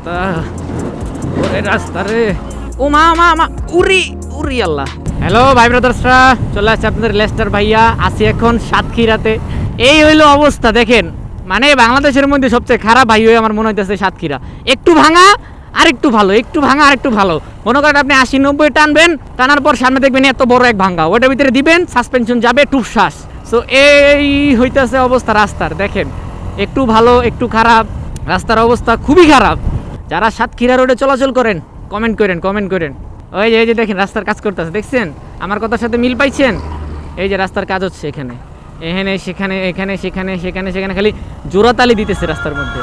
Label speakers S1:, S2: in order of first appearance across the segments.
S1: রাস্তা। ওরে রাস্তা রে। ও মা মা মা, উরি উরি আল্লাহ। হ্যালো ভাই ব্রাদার্সরা চলে আসছে আপনাদের লেস্টার ভাইয়া। আছি এখন সাতক্ষীরাতে। এই হইল অবস্থা, দেখেন। মানে বাংলাদেশের মধ্যে সবচেয়ে খারাপ ভাই হয়ে আমার মনে হইতেছে সাতক্ষীরা। একটু ভাঙা আর একটু ভালো, একটু ভাঙা আর একটু ভালো। মনে করেন আপনি আশি নব্বই টানবেন, টানার পর সামনে দেখবেন এত বড় এক ভাঙা ওটার ভিতরে দিবেন সাসপেনশন যাবে টুপশ্বাস সো এই হইতেছে অবস্থা রাস্তার, দেখেন। একটু ভালো, একটু খারাপ। রাস্তার অবস্থা খুবই খারাপ। যারা সাতক্ষীরা রোডে চলাচল করেন কমেন্ট করেন কমেন্ট করেন। ওই যে, এই যে দেখেন, রাস্তার কাজ করতেছে, দেখছেন? আমার কথার সাথে মিল পাইছেন? এই যে রাস্তার কাজ হচ্ছে এখানে। এখানে, সেখানে এখানে, সেখানে সেখানে সেখানে খালি জোড়াতালি দিতেছে রাস্তার মধ্যে।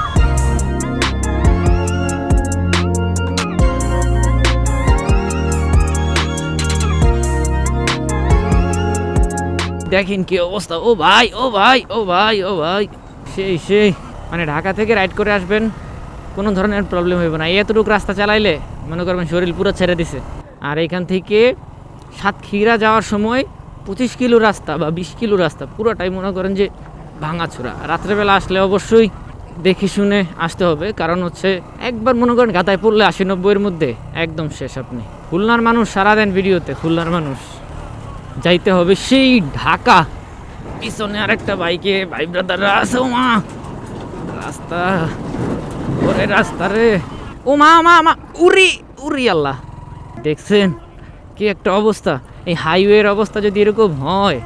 S1: দেখেন কি অবস্থা। ও ভাই ও ভাই ও ভাই ও ভাই। সেই সেই। মানে ঢাকা থেকে রাইড করে আসবেন। কোনো ধরনের প্রবলেম হইব না। এতটুকু রাস্তা চালাইলে মনে করবেন শরীর পুরো ছেড়ে দিছে। আর এখান থেকে সাতক্ষীরা যাওয়ার সময় পঁচিশ কিলো রাস্তা বা বিশ কিলো রাস্তা পুরোটাই মনে করেন যে ভাঙাচোরা। রাত্রেবেলা আসলে অবশ্যই দেখে শুনে আসতে হবে। কারণ হচ্ছে একবার মনে করেন গাতায় পড়লে আশি নব্বইয়ের মধ্যে একদম শেষ আপনি। খুলনার মানুষ সারা দেন ভিডিওতে, খুলনার মানুষ। যাইতে হবে সেই ঢাকা। পিছনে আরেকটা বাইকে, ভাই ব্রাদাররা আছে মা। রাস্তা রাস্তা রে। ও মা মা মা উরি উরি আল্লাহ। দেখছেন কি একটা অবস্থা? এই হাইওয়ের অবস্থা যদি এরকম হয়।